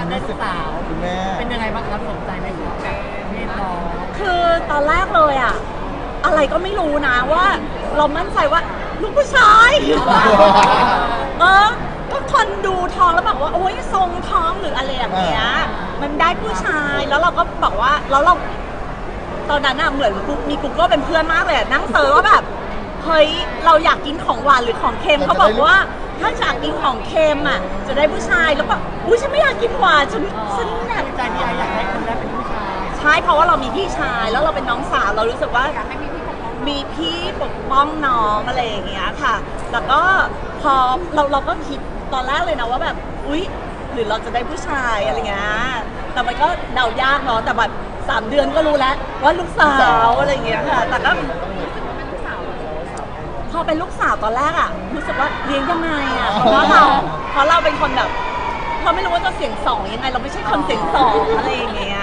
านได้ลูกสาวคุณแม่เป็นยังไงบ้างครับสนใจไหมครับแบบเพศน้องคือตอนแรกเลยอะอะไรก็ไม่รู้นะว่า เรามั่นใจว่าลูกผู้ชายเออก็คนดูท้องแล้วบอกว่าโอ้ยทรงท้องหรืออะไรอย่างเงี้ยมันได้ผู้ชายแล้วเราก็บอกว่าแล้วเราตอนนั้นอะเหมือนกูมีกูก็เป็นเพื่อนมากเลยอะนั่งเซอร์ว่าแบบเฮ้ยเราอยากกินของหวานหรือของเค็มเขาบอกว่า ถ้าอยากกินของเค็มอะจะได้ผู้ชายแล้วแบบอุ้ยฉันไม่อยากกินหวานฉันฉันแบบใจพี่ไออยากให้คนแรกเป็นผู้ชายใช่เพราะว่าเรามีพี่ชายแล้วเราเป็นน้องสาวเรารู้สึกว่ามีพี่ปกป้องน้องอะไรอย่างเงี้ยค่ะ แล้วก็พอเราเราก็คิดตอนแรกเลยนะว่าแบบอุ๊ยหรือเราจะได้ผู้ชายอะไรเงี้ยแต่มันก็เดายากเนาะแต่แบบสามเดือนก็รู้แล้วว่าลูกสาวอะไรอย่างเงี้ยค่ะ แต่ก็ พอเป็นลูกสาวตอนแรกอะรู้สึกว่าเลี้ยงยังไงอะเพราะว่าเราเพราะเราเป็นคนแบบเราไม่รู้ว่าจะเสียงสองยังไง เราไม่ใช่คนเสียงสองอะไรอย่างเงี้ย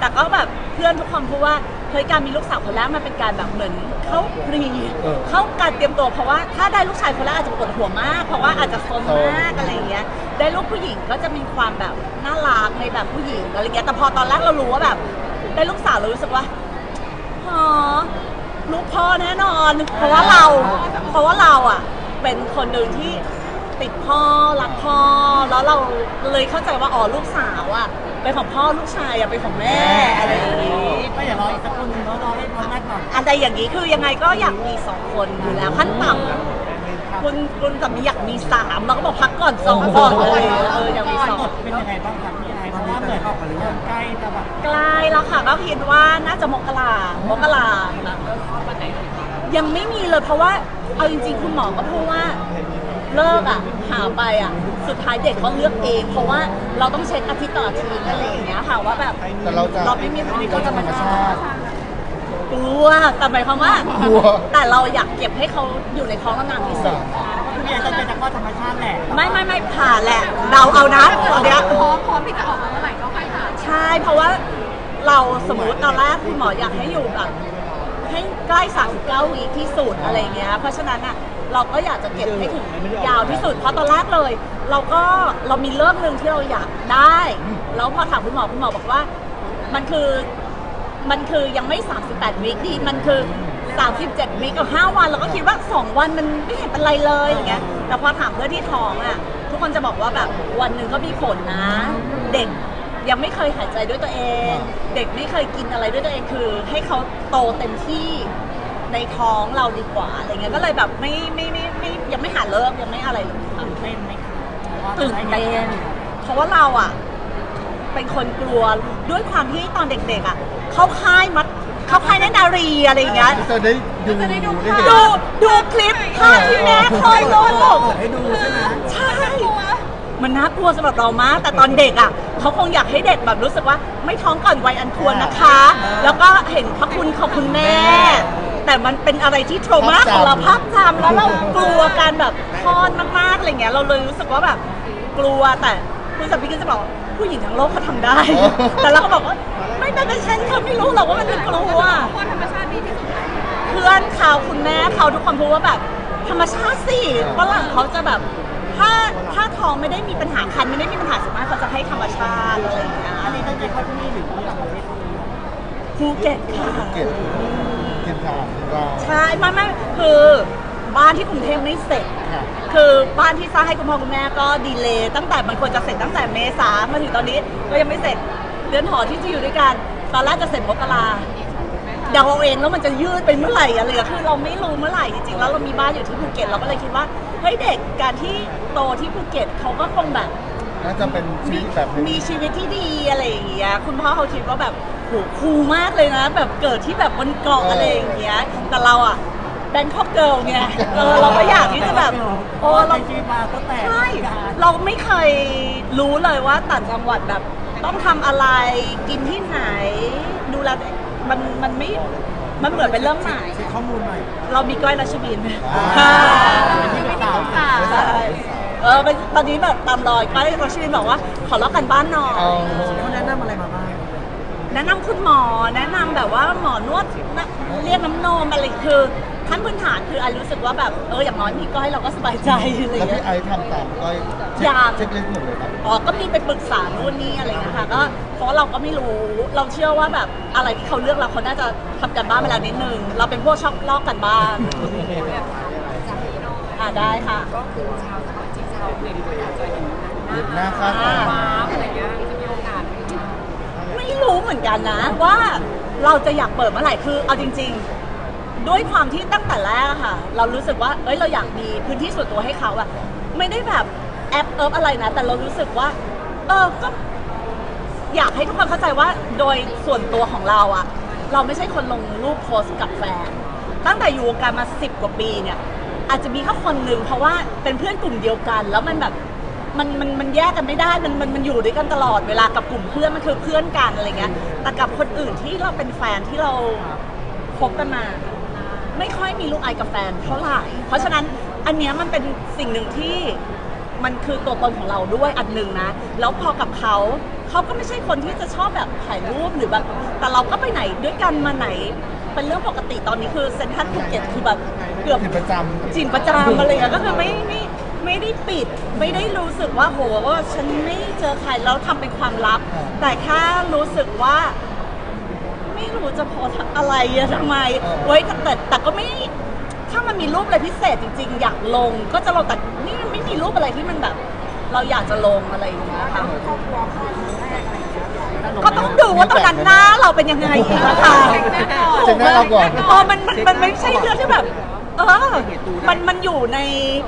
แต่ก็แบบเพื่อนทุกคนพูดว่าเฮ้ยการมีลูกสาวคนแรกมันเป็นการแบบเหมือนเข้าพรีเออเข้าการเตรียมตัวเพราะว่าถ้าได้ลูกชายคนแรกอาจจะปวดหัวมาก เพราะว่าอาจจะซนมากอะไรอย่างเงี้ยได้ลูกผู้หญิงก็จะมีความแบบน่ารักในแบบผู้หญิงอะไรเงี้ยแต่พอตอนแรกเรารู้ว่าแบบ ได้ลูกสาวเรารู้สึกว่าอ๋อ ลูกพ่อแน่นอน เพราะว่าเรา เพราะว่าเราอะ เป็นคนหนึ่งที่ติดพ่อรักพ่อ แล้วเราเลยเข้าใจว่าอ๋อลูกสาวอะเป็นของพ่อลูกชายอะเป็นของแม่อะไรอย่างงี้ ก็อย่ารออีกสักคนหนึงเนาะรอให้พร้อมแรกก่อนอะไรอย่างนี้คือยังไงก็อยากมีสองคนอยู่แล้วขั้นต่ำคุณคุณสามีอยากมีสามเราก็บอกพักก่อนสองก่อนอะไรอย่างเงี้ยเอออยากมีสอง เป็นยังไงบ้างครับพี่ไอ เพราะว่าเหมือนเริ่มใกล้จะแบบใกล้แล้วค่ะก็คิดว่าน่าจะมกรามกรายังไม่มีเลยเพราะว่าเอาจริงๆคุณหมอก็พูดว่าเลิกอะหาไปอะสุดท้ายเด็กเขาเลือกเอง เพราะว่าเราต้องเช็คอาทิตย์ต่ออาทิตย์อะไรอย่างเงี้ยค่ะว่าแบบแต่เราจะเราไม่มีเราจะธรรมชาติกลัวแต่หมายความว่า กลัว แต่เราอยากเก็บให้เขาอยู่ในท้องนานที่สุดพี่ไอตั้งใจจะคลอดธรรมชาติแหละไม่ไม่ไม่ผ่าแหละเดาเอานะตอนเนี้ยพร้อมพร้อมที่จะออกมา ใช่เพราะว่าเราสมมติตอนแรกคุณหมออยากให้อยู่แบบให้ใกล้ 39วีคที่สุดอะไรเงี้ย เพราะฉะนั้นอะเราก็อยากจะเก็บให้ถึงยาวที่สุด เพราะตอนแรกเลย เราก็เรามีเริ่มหนึ่งที่เราอยากได้ แล้วพอถามคุณหมอคุณหมอบอกว่า มันคือมันคือยังไม่ 38วีคดีมันคือ 37วีคกับ5วันเราก็คิดว่า 2 วันมันไม่เห็นเป็นไรเลยอย่างเงี้ยแต่พอถามเพื่อนที่ท้องอะทุกคนจะบอกว่าแบบวันหนึ่งก็มีผลนะ เด็ก ยังไม่เคยหายใจด้วยตัวเอง เด็กไม่เคยกินอะไรด้วยตัวเองคือ ให้เขาโตเต็มที่ในท้องเราดีกว่าอะไรเงี้ยก็เลยแบบไม่ไม่ไม่ไม่ยังไม่หาเลิกยังไม่อะไรเลยค่ะตื่นเต้นไหมครับว่าตื่นเต้นเพราะว่าเราอะ เป็นคนกลัวด้วยความที่ตอนเด็กๆอะเข้าค่ายมัดเข้าค่ายนันดารีอะไรอย่างเงี้ยจะได้ดูได้เห็นดูดูคลิปภาพที่แม่เคยลงให้ดูใช่ไหมใช่ มันน่ากลัวสำหรับเรามาก แต่ตอนเด็กอะเขาคงอยากให้เด็กแบบรู้สึกว่าไม่ท้องก่อนวัยอันควรนะคะ แล้วก็เห็นพระคุณของคุณแม่ แต่มันเป็นอะไรที่โทรมาของเราภาพจำแล้วเรากลัวการแบบคลอดมากๆอะไรเงี้ยเราเลยรู้สึกว่าแบบกลัวแต่คุณสามีก็จะบอกว่าผู้หญิงทั้งโลกเขาทำได้ แต่เราก็บอกว่าไม่เป็นไรฉันเธอไม่รู้หรอกว่ามันเป็นกลัวเพราะธรรมชาติดีที่สุดแล้วเพื่อนเขาคุณแม่เขาทุกคนพูดว่าแบบธรรมชาติสิฝรั่งเขาจะแบบ ถ้าถ้าท้องไม่ได้มีปัญหาคันไม่ได้มีปัญหาสุขภาพเขาจะให้ธรรมชาติอะไรอย่างเงี้ยอันนี้ตั้งใจคลอดที่นี่หรือที่ต่างประเทศภูเก็ตค่ะ เก็บกินทานก็ใช่ไม่ไม่คือบ้านที่กรุงเทพไม่เสร็จ ค่ะคือบ้านที่สร้างให้คุณพ่อคุณแม่ก็ดีเลย์ตั้งแต่มันควรจะเสร็จตั้งแต่เมษามาถึงตอนนี้ก็ยังไม่เสร็จเรือนหอที่จะอยู่ด้วยกันตอนแรกจะเสร็จมกรา เดาเอาเองแล้วมันจะยืดไปเมื่อไหร่อะไรอะคือเราไม่รู้เมื่อไหร่จริงๆแล้วเรามีบ้านอยู่ที่ภูเก็ตเราก็เลยคิดว่าเฮ้ยเด็กการที่โตที่ภูเก็ตเขาก็คงแบบ น่าจะเป็นชีมีวิตแบบหนึงมีชีวิตที่ดีอะไรอย่างเงี้ย คุณพ่อเขาคิดว่าแบบโหคูลมากเลยนะ แบบเกิดที่แบบบนเกาะอะไรอย่างเงี้ย แต่เราอะแบงคอกเกิลไงเออเราก็อยากที่จะแบบ โอ้เราเราชีวิตมาก็แต่ใช่เราไม่เคยรู้เลยว่าต่างจังหวัดแบบ ต้องทำอะไรกินที่ไหนดูแลตัวเอง มันมันไม่ มันเหมือนเป็นเรื่องใหม่ เช็คข้อมูลหน่อยเรามีก้อยรัชบินอ่าเป็นที่ปรึกษาใช่เออเป็นตอนนี้แบบตามรอยก้อยรัชบินบอกว่า ขอเล่ากันบ้านหน่อยเอาเขาแนะนำอะไรมาบ้างแนะนำคุณหมอ แนะนำแบบว่าหมอนวดนะเรียกน้ำนมอะไรคือ ขั้นพื้นฐานคือไอรู้สึกว่าแบบเอออย่างน้อยมีก้อยเราก็สบายใจอะไรแล้วเงี้พี่ย ไอซ์ทำตามก้อยเช็คยังเช็คลิสต์หมดเลยครับ อ๋อก็มีไปปรึกษานู่นนี่อะไรอย่างเงี้ยค่ะก็เพราะเราก็ไม่รู้เราเชื่อว่าแบบอะไรที่เขาเลือกเราเขาน่าจะทำกันบ้านมาแล้วนิดนึงเราเป็นพวกชอบลอกกันบ้านอ่าได้ค่ะ ก็คือชาวสกอตจิชาวเน็ตก็อยากจะเห็นเห็นหน้าค่าตาฟ้าอะไรเงี้ยจะมีโอกาสไหมคะไม่รู้เหมือนกันนะว่าเราจะอยากเปิดเมื่อไหร่คือเอาจริง ๆ ด้วยความที่ตั้งแต่แรกอะค่ะ เรารู้สึกว่า เอ้ย เราอยากมีพื้นที่ส่วนตัวให้เขาอะไม่ได้แบบแอปเอิบอะไรนะ แต่เรารู้สึกว่า เออ ก็อยากให้ทุกคนเข้าใจว่าโดยส่วนตัวของเราอะเราไม่ใช่คนลงรูปโพสกับแฟน ตั้งแต่อยู่วงการมาสิบกว่าปีเนี่ย อาจจะมีแค่คนหนึ่งเพราะว่าเป็นเพื่อนกลุ่มเดียวกัน แล้วมันแบบมันมันมันแยกกันไม่ได้ มันมันมันอยู่ด้วยกันตลอดเวลากับกลุ่มเพื่อนมันคือเพื่อนกันอะไรเงี้ย แต่กับคนอื่นที่เราเป็นแฟนที่เราคบกันมา ไม่ค่อยมีลูกไอกับแฟนเท่าไหร่ เพราะฉะนั้นอันเนี้ยมันเป็นสิ่งหนึ่งที่มันคือตัวตนของเราด้วยอันหนึ่งนะ แล้วพอกับเขาเขาก็ไม่ใช่คนที่จะชอบแบบถ่ายรูปหรือแบบ แต่เราก็ไปไหนด้วยกันมาไหน เป็นเรื่องปกติตอนนี้คือเซนทรัลภูเก็ตคือแบบเกือบถึงประจำจินประจำอะไรอย่างเงี้ยก็คือไม่ไม่ไม่ได้ปิด ไม่ได้รู้สึกว่าโหว่าฉันไม่เจอใครแล้วทำเป็นความลับอ่าแต่แค่รู้สึกว่า ไม่รู้จะโพสต์อะไรอะทำไมไว้ยแต่แต่ก็ไม่ ถ้ามันมีรูปอะไรพิเศษจริงๆ อยากลง ก็จะลงแต่นี่มันไม่มีรูปอะไรที่มันแบบ เราอยากจะลงอะไรอย่างเงี้ยค่ะก็ต้องดูว่าตอนนั้นหน้าเราเป็นยังไงนะคะเช็คหน้าเราก่อนพอมันมันมันไม่ใช่เรื่องที่แบบ เออ มันมันอยู่ใน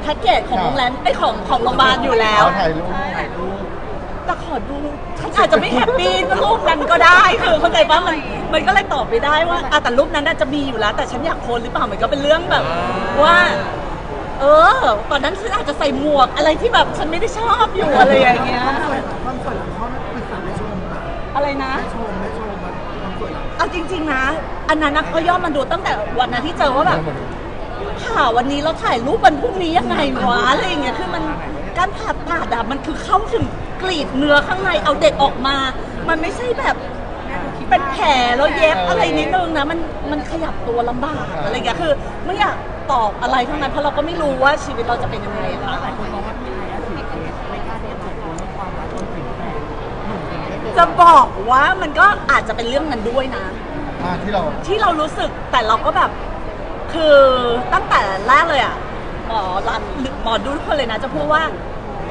แพ็กเกจของโรงแรมไอยของของโรงพยาบาลอยู่แล้ว ถ่ายรูป แต่ขอดูฉันอาจจะไม่แฮปปี้กับรูปนั้นก็ได้คือเข้าใจป่ะมันมันก็เลยตอบไม่ได้ว่าอะแต่รูปนั้นน่าจะมีอยู่แล้ว แต่ฉันอยากโพสหรือเปล่ามันก็เป็นเรื่องแบบ ว่า เออตอนนั้นฉันอาจจะใส่หมวกอะไรที่แบบฉันไม่ได้ชอบอยู่อะไรอย่างเงี้ยความสวยของเขาปรึกษาแม่ชมอะไรนะชมแม่ชมความสวยเอาจริง ๆ นะ อันนั้นนะก็ย่อมมันดูตั้งแต่วันนั้นที่เจอว่าแบบข่าววันนี้เราถ่ายรูปวันพรุ่งนี้ยังไงวะอะไรอย่างเงี้ยคือมัน การผ่าตัดอะมันคือเข้าถึงกรีดเนื้อข้างในเอาเด็กออกมา มันไม่ใช่แบบเป็นแผลแล้วเย็บอะไรนิดนึงนะมันมันขยับตัวลำบากอะไรอย่างเงี้ยคือไม่อยากตอบอะไรทั้งนั้นเพราะเราก็ไม่รู้ว่าชีวิตเราจะเป็นยังไงอะค่ะหลายคนมองว่าพี่ไอซ์ถือเคสไม่กล้าที่จะเปิดตัวเรื่องความรักจนถึงแฟนหนุ่มคนนี้จะบอกว่ามันก็อาจจะเป็นเรื่องนั้นด้วยนะ อ่าที่เรา ที่เรารู้สึกแต่เราก็แบบ คือตั้งแต่แรกเลยอะห มอรักหมอดูทุกคนเลยนะ จะพูดว่า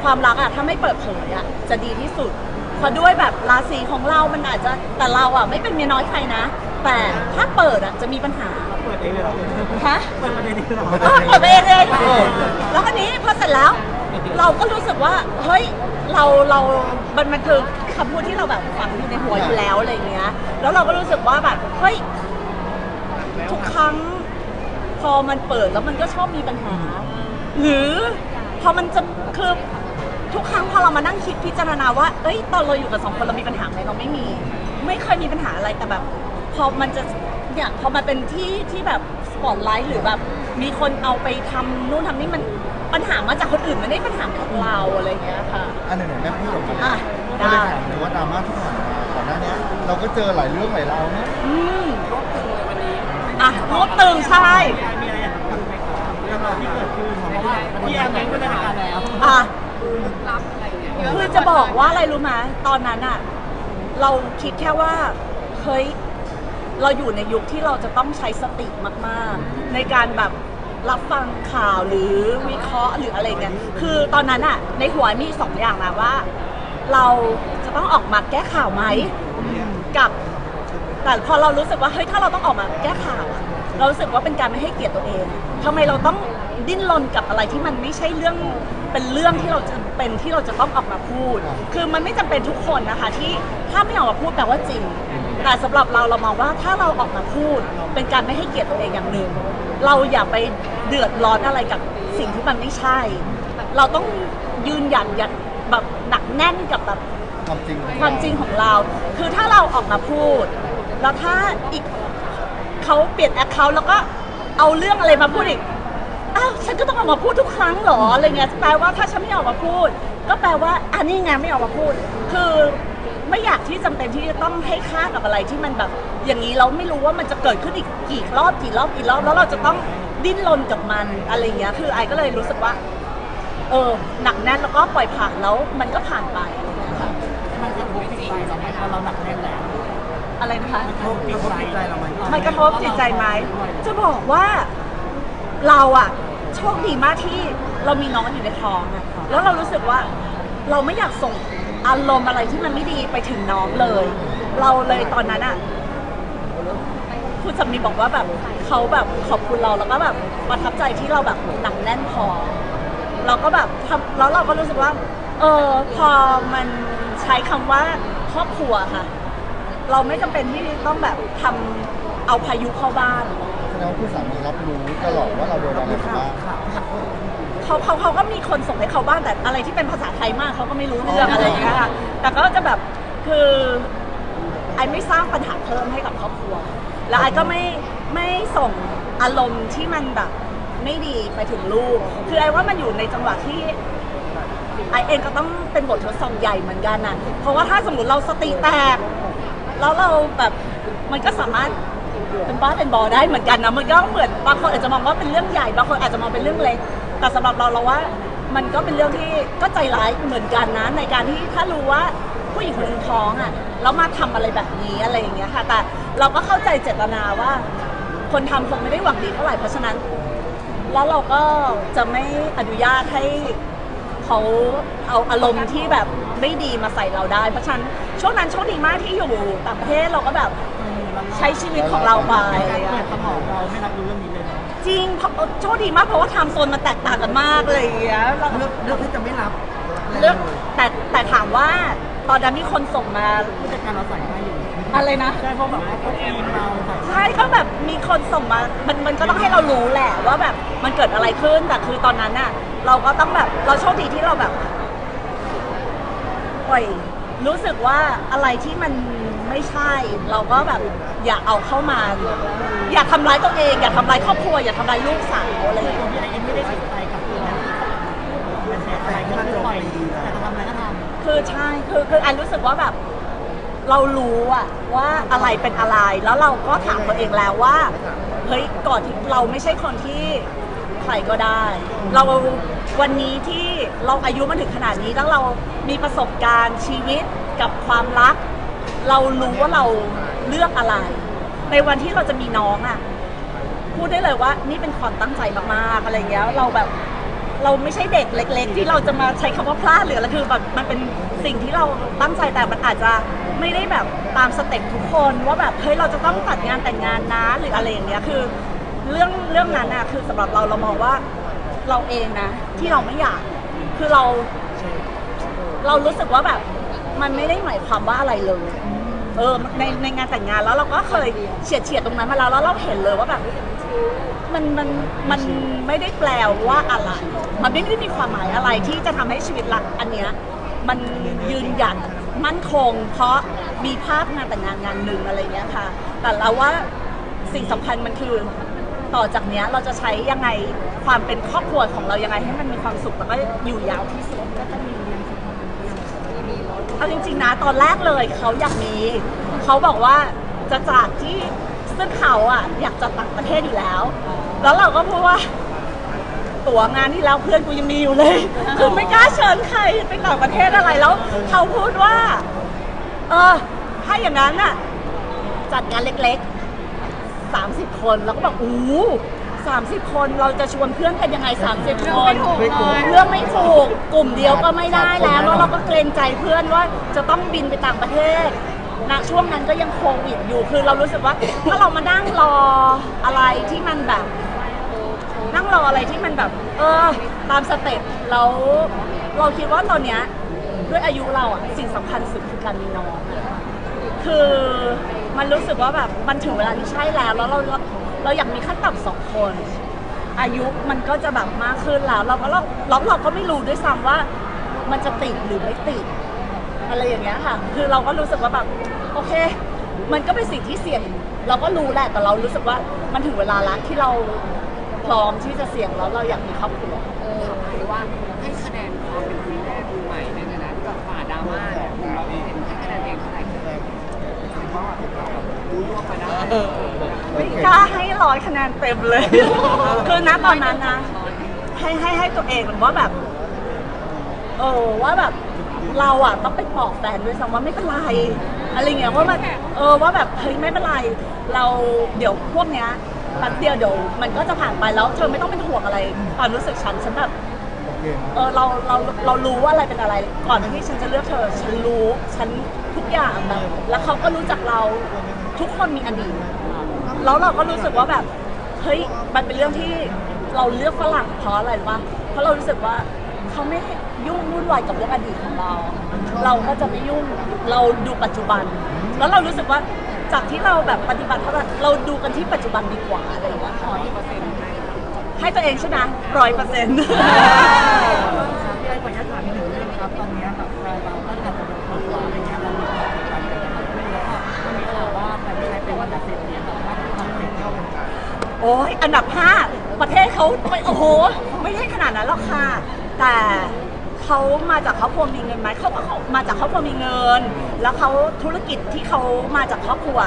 ความรักอะถ้าไม่เปิดเผยอะจะดีที่สุดเพราะด้วยแบบราศีของเรา มันอาจจะแต่เราอะไม่เป็นเมียน้อยใครนะ แต่ถ้าเปิดอะจะมีปัญหาเปิดเองเลยเหรอฮะเปิดประเด็นนี้เลยเหรอเออเปิดไปเองเลยแล้วคันนี้พอเสร็จแล้ว เราก็รู้สึกว่าเฮ้ยเราเรามันมันคือคำพูดที่เราแบบฝังอยู่ในหัวอยู่แล้วอะไรอย่างเงี้ย แล้วเราก็รู้สึกว่าแบบเฮ้ยทุกครั้ง พอมันเปิดแล้วมันก็ชอบมีปัญหา หรือพอมันจะคือทุกครั้งพอเรามานั่งคิดพิจารณาว่า เอ้ย ตอนเราอยู่กับสองคนเรามีปัญหาไหมเราไม่มี ไม่เคยมีปัญหาอะไรแต่แบบ พอมันจะเนี่ยพอมาเป็นที่ที่แบบสปอตไลท์หรือแบบมีคนเอาไปทำนู่นทำนี่มันปัญหามาจากคนอื่นไม่ได้ปัญหาของเราอะไรอย่างเงี้ยค่ะ อันไหนๆแม่พูดออกมาอะก็เลยได้ ถามเลยว่าดราม่าที่ผ่านมาก่อนหน้านี้เราก็เจอหลายเรื่องหลายราวนะ อืม อะรถตึงใช่ พี่ไอซ์มีอะไรอยากจะพูดไหมครับเรื่องราวที่เกิดขึ้นเพราะว่าพี่แอมเม้นไปในรายการแล้ว อะรับอะไรเงี้ยคือจะบอกว่าอะไรรู้ไหมตอนนั้นอะเราคิดแค่ว่าเฮ้ยเราอยู่ในยุคที่เราจะต้องใช้สติมาก ๆ ในการแบบรับฟังข่าวหรือวิเคราะห์หรืออะไรเงี้ยคือตอนนั้นอะในหัวมีสองอย่างนะว่า เราจะต้องออกมาแก้ข่าวไหมกับ แต่พอเรารู้สึกว่าเฮ้ยถ้าเราต้องออกมาแก้ข่าวอะเรารู้สึกว่าเป็นการไม่ให้เกียรติตัวเองทำไมเราต้องดิ้นรนกับอะไรที่มันไม่ใช่เรื่องเป็นเรื่องที่เราจะเป็นที่เราจะต้องออกมาพูด คือมันไม่จำเป็นทุกคนนะคะ ที่ถ้าไม่ออกมาพูดแปลว่าจริง แต่สำหรับเราเรามองว่าถ้าเราออกมาพูด เป็นการไม่ให้เกียรติตัวเองอย่างหนึ่ง เราอย่าไปเดือดร้อนอะไรกับสิ่งที่มันไม่ใช่ เราต้องยืนหยันหยัดแบบหนักแน่นกับแบบ ความจริงของความจริงของเรา คือถ้าเราออกมาพูด แล้วถ้าอีกเขาเปลี่ยนแอคเคาท์แล้วก็เอาเรื่องอะไรมาพูดอีก อ้าวฉันก็ต้องออกมาพูดทุกครั้งเหรออะไรเงี้ยแปลว่าถ้าฉันไม่ออกมาพูด ก็แปลว่าอันนี้ไงไม่ออกมาพูด คือไม่อยากที่จำเป็นที่จะต้องให้ค่ากับอะไรที่มันแบบ อย่างนี้เราไม่รู้ว่ามันจะเกิดขึ้นอีกกี่รอบกี่รอบกี่รอบแล้วเราจะต้องดิ้นรนกับมันอะไรเงี้ย คือไอก็เลยรู้สึกว่า เออหนักแน่นแล้วก็ปล่อยผ่านแล้วมันก็ผ่านไปอะไรเงี้ยค่ะมันกระทบจิตใจเราไหมพอเราหนักแน่นแล้ว อะไรนะคะกระทบจิตใจเราไหมมันกระทบจิตใจไหมจะบอกว่าเราอะโชคดีมากที่เรามีน้องอยู่ในท้องอะแล้วเรารู้สึกว่าเราไม่อยากส่งอารมณ์อะไรที่มันไม่ดีไปถึงน้องเลย เราเลยตอนนั้นอะคุณสามีบอกว่าแบบเขาแบบขอบคุณเราแล้วก็แบบประทับใจที่เราแบบหนักแน่นพอ เราก็แบบทำแล้วเราก็รู้สึกว่า เออพอมันใช้คำว่าครอบครัวค่ะ เราไม่จำเป็นที่ต้องแบบทำเอาพายุเข้าบ้าน แสดงว่าคุณสามีรับรู้ตลอดว่าเราโดนอะไรมาบ้างเขาเขาเขาก็มีคนส่งให้เขาบ้างแต่อะไรที่เป็นภาษาไทยมากเขาก็ไม่รู้เรื่องอะไรอย่างเงี้ยค่ะแต่ก็จะแบบคือไอไม่สร้างปัญหาเพิ่มให้กับครอบครัว แล้วไอก็ไม่ไม่ส่งอารมณ์ที่มันแบบไม่ดีไปถึงลูก คือไอว่ามันอยู่ในจังหวะที่ ไอเองก็ต้องเป็นบททดสอบใหญ่เหมือนกันนะเพราะว่าถ้าสมมติเราสติแตก แล้วเราแบบมันก็สามารถเป็นบ้าเป็นบอได้เหมือนกันนะมันก็เหมือนบางคนอาจจะมองว่าเป็นเรื่องใหญ่บางคนอาจจะมองเป็นเรื่องเล็ก แต่สำหรับเราเราว่า มันก็เป็นเรื่องที่ก็ใจร้ายเหมือนกันนะในการที่ถ้ารู้ว่าผู้หญิงคนหนึงท้องอะแล้วมาทำอะไรแบบนี้อะไรอย่างเงี้ยค่ะ แต่เราก็เข้าใจเจตนาว่า คนทำคงไม่ได้หวังดีเท่าไหร่เพราะฉะนั้น แล้วเราก็จะไม่อนุญาตให้เขาเอาอารมณ์ที่แบบ ไม่ดีมาใส่เราได้เพราะฉะนั้นช่วงนั้นโชคดีมากที่อยู่ต่างประเทศเราก็แบบใช้ชีวิตของเราไปอะไรการอย่างเงี้ย สมองเราไม่รับรู้เรื่องนี้เลยเนาะจริงเพราะโชคดีมากเพราะว่าไทม์โซนมันแตกต่างกันมากเลยอย่างเงี้ยเราเลือกเลือกที่จะไม่รับเลือกแต่แต่ถามว่าตอนนั้นมีคนส่งมาผู้จัดการเราใส่ให้อยู่อะไรนะ ใช่เพราะแบบว่าเขาเองเราใส่ใช่ก็แบบมีคนส่งมา มันมันก็ต้องให้เรารู้แหละว่าแบบมันเกิดอะไรขึ้น แต่คือตอนนั้นน่ะเราก็ต้องแบบเราโชคดีที่เราแบบ ปล่อยรู้สึกว่าอะไรที่มันไม่ใช่ เราก็แบบอย่าเอาเข้ามา อย่าทำร้ายตัวเอง อย่าทำร้ายครอบครัว อย่าทำร้ายลูกสาวอะไรอย่างเงี้ยพี่เองไม่ได้ติดใจกับตัวนั้นเป็นอะไรที่มันปล่อยแต่จะทำอะไรก็ทำคือใช่คือคืออันรู้สึกว่าแบบเรารู้อะว่าอะไรเป็นอะไรแล้วเราก็ถามตัวเองแล้วว่าเฮ้ยก่อนที่เราไม่ใช่คนที่ รก็ได้ เราวันนี้ที่เราอายุมาถึงขนาดนี้แล้วเรามีประสบการณ์ชีวิตกับความรัก เรารู้ว่าเราเลือกอะไร ในวันที่เราจะมีน้องอะพูดได้เลยว่านี่เป็นความตั้งใจมากๆอะไรเงี้ยเราแบบเราไม่ใช่เด็กเล็ก ๆ ที่เราจะมาใช้คำว่าพลาดหรืออะไรคือแบบมันเป็นสิ่งที่เราตั้งใจแต่มันอาจจะไม่ได้แบบตามสเต็ปทุกคนว่าแบบเฮ้ยเราจะต้องตัดงานแต่งงานนะหรืออะไรอย่างเงี้ยคือ เรื่องเรื่องนั้นอะคือสำหรับเราเรามองว่าเราเองนะ ที่เราไม่อยากคือเรา เรารู้สึกว่าแบบ มันไม่ได้หมายความว่าอะไรเลย เออในในงานแต่งงานแล้วเราก็เคยเฉียดเฉียดตรงนั้นมาแล้วแล้วเราเห็นเลยว่าแบบ มันมันมันไม่ได้แปลว่าอะไร มันไม่ได้มีความหมายอะไรที่จะทำให้ชีวิตรักอันเนี้ยมันยืนหยัดมั่นคง เพราะมีภาพงานแต่งงานงานหนึ่งอะไรเงี้ยค่ะ แต่เราว่าสิ่งสำคัญมันคือ ต่อจากเนี้ยเราจะใช้ยังไงความเป็นครอบครัวของเรายังไงให้มันมีความสุขแล้วก็อยู่ยาวที่สุดก็จะมีเอาจริงๆนะตอนแรกเลยเขาอยากมีเขาบอกว่าจะจัดที่ซึ่งเขาอะอยากจัดต่างประเทศอยู่แล้ว แล้วเราก็พูดว่า ตั๋วงานที่แล้วเพื่อนกูยังมีอยู่เลย คือไม่กล้าเชิญใครไปต่างประเทศอะไรแล้วเขาพูดว่า เออถ้าอย่างนั้นน่ะ จัดงานเล็กๆ คนแล้วก็บอกอู้สามสิบคนเราจะชวนเพื่อนกันยังไง30คนไม่ถูกเรื่องไม่ถูกกลุ่มเดียวก็ไม่ได้แล้วแล้วเราก็เกรงใจเพื่อนว่าจะต้องบินไปต่างประเทศณช่วงนั้นก็ยังโควิดอยู่คือเรารู้สึกว่า ถ้าเรามานั่งรออะไรที่มันแบบ นั่งรออะไรที่มันแบบ เออ ตามสเต็ปแล้วเราคิดว่าตอนเนี้ยด้วยอายุเราอะสิ่งสำคัญสุดคือการมีน้องอะคือ มันรู้สึกว่าแบบมันถึงเวลาที่ใช่แล้ว แล้วเราเราอยากมีขั้นต่ำสองคน อายุมันก็จะแบบมากขึ้นแล้ว เราก็เราเราเราก็ไม่รู้ด้วยซ้ำว่า มันจะติดหรือไม่ติด อะไรอย่างเงี้ยค่ะ คือเราก็รู้สึกว่าแบบโอเค มันก็เป็นสิ่งที่เสี่ยง เราก็รู้แหละแต่เรารู้สึกว่ามันถึงเวลาละที่เราพร้อมที่จะเสี่ยงแล้วเราอยากมีครอบครัวหรือว่า ร่ดูร่วมมาได้โอเคกล้าให้ร้อยคะแนนเต็มเลย คือณตอนนั้นนะ ให้ให้ให้ตัวเองว่าแบบ เออว่าแบบเราอะต้องไปบอกแฟนด้วยซ้ำว่าไม่เป็นไรอะไรเงี้ยว่ามันเออว่าแบบเฮ้ยไม่เป็นไร เราเดี๋ยวพวกเนี้ยแป๊บเดียวเดี๋ยวมันก็จะผ่านไปแล้วเธอไม่ต้องเป็นห่วงอะไรความรู้สึกฉันฉันแบบโอเคเออเราเราเรารู้ว่าอะไรเป็นอะไร ก่อนที่ฉันจะเลือกเธอ ฉันรู้ฉันทุกอย่างแบบแล้วเขาก็รู้จักเรา ทุกคนมีอดีตแล้วเราก็รู้สึกว่าแบบเฮ้ยมันเป็นเรื่องที่เราเลือกฝรั่งเพราะอะไรรู้ปะเพราะเรารู้สึกว่าเขาไม่ยุ่งวุ่นวายกับเรื่องอดีตของเรา เราก็จะไม่ยุ่งเราดูปัจจุบัน แล้วเรารู้สึกว่าจากที่เราแบบปฏิบัติเท่าไหร่เราดูกันที่ปัจจุบันดีกว่าอะไรอย่างเงี้ยค่ะให้ตัวเองใช่ไหมร้อยเปอร์เซ็นต์พี่ไอ้ขออนุญาตถามอีกหนึ่งเรื่องครับตอนนี้แบบ โอ้ยอันดับ 5 ประเทศเขาไม่โอ้โห ไม่ใช่ขนาดนั้นหรอกค่ะ แต่เขามาจากครอบครัวมีเงินไหมเขาก็มาจากครอบครัวมีเงิน แล้วเขาธุรกิจที่เขามาจากครอบครัว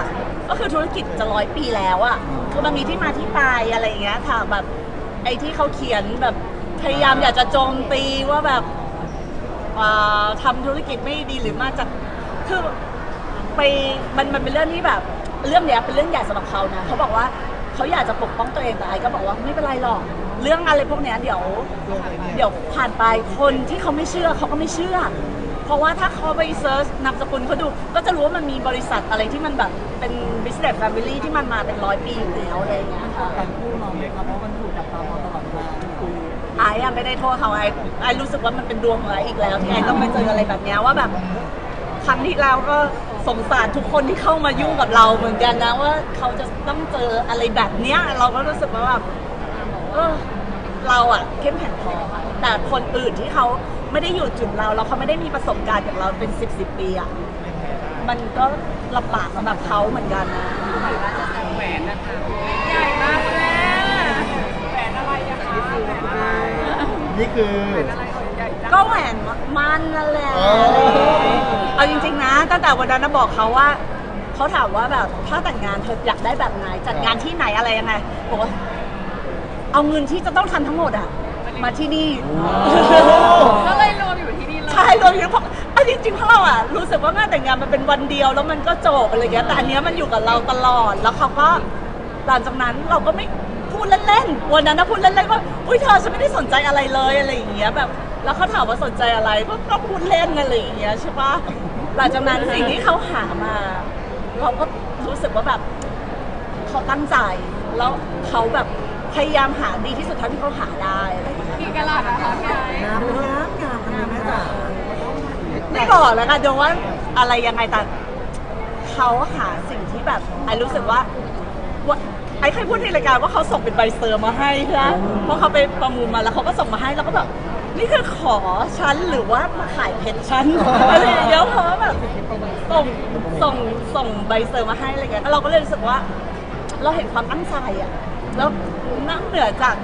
ก็คือธุรกิจจะร้อยปีแล้วอะคือมันมีที่มาที่ไปอะไรอย่างเงี้ยค่ะแบบไอ้ที่เขาเขียนแบบพยายามอยากจะโจมตีว่าแบบอ่าทำธุรกิจไม่ดีหรือมาจากคือไปมันมันเป็นเรื่องที่แบบ เรื่องเนี้ยเป็นเรื่องใหญ่สำหรับเขานะเขาบอกว่า เขาอยากจะปกป้องตัวเองแต่ไอ้ก็บอกว่าไม่เป็นไรหรอก เรื่องอะไรพวกเนี้ยเดี๋ยว เดี๋ยวผ่านไปคนที่เขาไม่เชื่อเขาก็ไม่เชื่อ เพราะว่าถ้าเขาไปเซิร์ชนามสกุลเขาดู ก็จะรู้ว่ามันมีบริษัทอะไรที่มันแบบเป็น business family ที่มันมาเป็นร้อยปีอยู่แล้วอะไรอย่างเงี้ยค่ะกันคู่น้องเลยครับเพราะมันถูกจับตามองตลอดเวลาคุยไอ้อะไม่ได้โทษเขาไอ้ไอ้รู้สึกว่ามันเป็นดวงของไอ้อีกแล้วที่ไอ้ต้องไปเจออะไรแบบเนี้ยว่าแบบ ครั้งที่แล้วก็ สงสารทุกคนที่เข้ามายุ่งกับเราเหมือนกันนะว่าเขาจะต้องเจออะไรแบบเนี้ย เราก็รู้สึกว่าแบบเออเราอะเข้มแข็งพอแต่คนอื่นที่เขาไม่ได้อยู่จุดเราแล้วเขาไม่ได้มีประสบการณ์อย่างเราเป็นสิบสิบปีอะมันก็ลำบากสำหรับเขาเหมือนกันนะแหวนนะคะใหญ่มากแม่แหวนอะไรอะคะนี่คือ ก็แหวนมันนั่นแหละอ๋อเอาจริง ๆ นะ ตั้งแต่วันนั้นนะบอกเขาว่า เขาถามว่าแบบถ้าแต่งงานเธออยากได้แบบไหน จัดงานที่ไหนอะไรยังไงบอกว่าเอาเงินที่จะต้องทำทั้งหมดอะมาที่นี่ ก็เลยรวมอยู่ที่นี่เลย ใช่รวมถึงเพราะเอาจริงๆเพราะเราอะรู้สึกว่างานแต่งงานมันเป็นวันเดียวแล้วมันก็จบอะไรเงี้ยแต่อันเนี้ยมันอยู่กับเราตลอดแล้วเขาก็หลังจากนั้นเราก็ไม่พูดเล่นๆวันนั้นนะพูดเล่นๆว่าอุ้ยเธอฉันไม่ได้สนใจอะไรเลยอะไรอย่างเงี้ยแบบ แล้วเขาถามว่าสนใจอะไรก็ก็พูดเล่นอะไรอย่างเงี้ยใช่ปะหลังจากนั้นสิ่งที่เขาหามา เราก็รู้สึกว่าแบบเขาตั้งใจ แล้วเขาแบบพยายามหาดีที่สุดเท่าที่เขาหาได้อะไรอย่างเงี้ยกี่กะลัดอะคะพี่ไอ้งามงามงามงามแม่จ๋าไม่บอกแล้วกันเดี๋ยวว่าอะไรยังไงแต่เขาหาสิ่งที่แบบไอรู้สึกว่าว่าไอเคยพูดในรายการว่าเขาส่งเป็นใบเซอร์มาให้ใช่ไหมเพราะเขาไปประมูลมาแล้วเขาก็ส่งมาให้แล้วก็แบบ นี่คือขอฉันหรือว่ามาขายเพชรฉันอะไรอย่างเงี้ยเพราะว่าแบบส่งส่งส่งใบเซอร์มาให้อะไรเงี้ยเราก็เลยรู้สึกว่า เราเห็นความตั้งใจอะแล้วนั่งเหนือจาก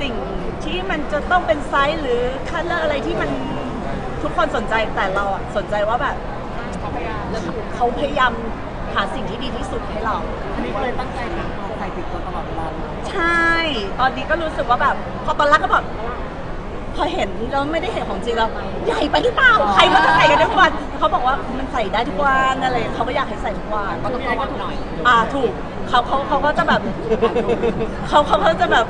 สิ่งที่มันจะต้องเป็นไซส์หรือคัลเลอร์อะไรที่มันทุกคนสนใจแต่เราอะสนใจว่าแบบเขาพยายามหาสิ่งที่ดีที่สุดให้เรา อันนี้ก็เลยตั้งใจทำตัวใส่ติดตัวตลอดเวลาใช่ ตอนนี้ก็รู้สึกว่าแบบพอตอนแรกก็แบบ พอเห็นแล้วไม่ได้เห็นของจริงแล้วใหญ่ไปหรือเปล่าใครก็จะใส่กันทุกวันเขาบอกว่ามันใส่ได้ทุกวันอะไรเขาก็อยากให้ใส่ทุกวันก็ต้องระวังหน่อยอ่าถูกเขาเขาเขาก็จะแบบเขาเขาก็จะแบบ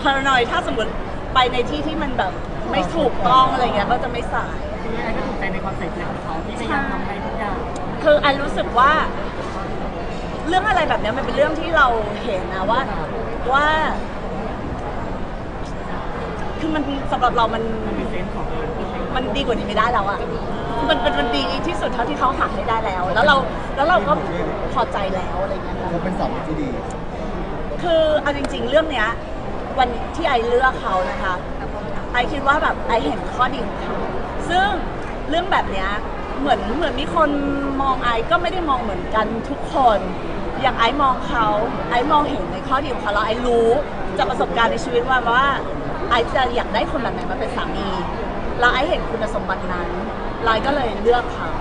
พารานอยถ้าสมมติไปในที่ที่มันแบบไม่ถูกต้องอะไรเงี้ยก็จะไม่ใส่ทีนี้ไอ้ก็ถูกใจในความใส่ใจของเขาที่พยายามทำให้ทุกอย่างคือไอรู้สึกว่า เรื่องอะไรแบบเนี้ยมันเป็นเรื่องที่เราเห็นนะว่าว่า คือมันสำหรับเรามันเป็นเซนส์ของเอิญมันดีกว่านี้ไม่ได้แล้วอะมันมันมันดีที่สุดเท่าที่เขาหาให้ได้แล้ว แล้วเราแล้วเราก็พอใจแล้วอะไรเงี้ยค่ะ เขาเป็นสามีที่ดี คือเอาจริง ๆ เรื่องเนี้ย วันที่ไอเลือกเขานะคะ ไอคิดว่าแบบไอเห็นข้อดีของเขาซึ่งเรื่องแบบเนี้ยเหมือนเหมือนมีคนมองไอก็ไม่ได้มองเหมือนกันทุกคน อย่างไอมองเขาไอมองเห็นในข้อดีของเขาแล้วไอรู้จากประสบการณ์ในชีวิตว่าว่า ไอจะอยากได้คนแบบไหนมาเป็นสามี แล้วไอเห็นคุณสมบัตินั้นไลก็เลยเลือกเขา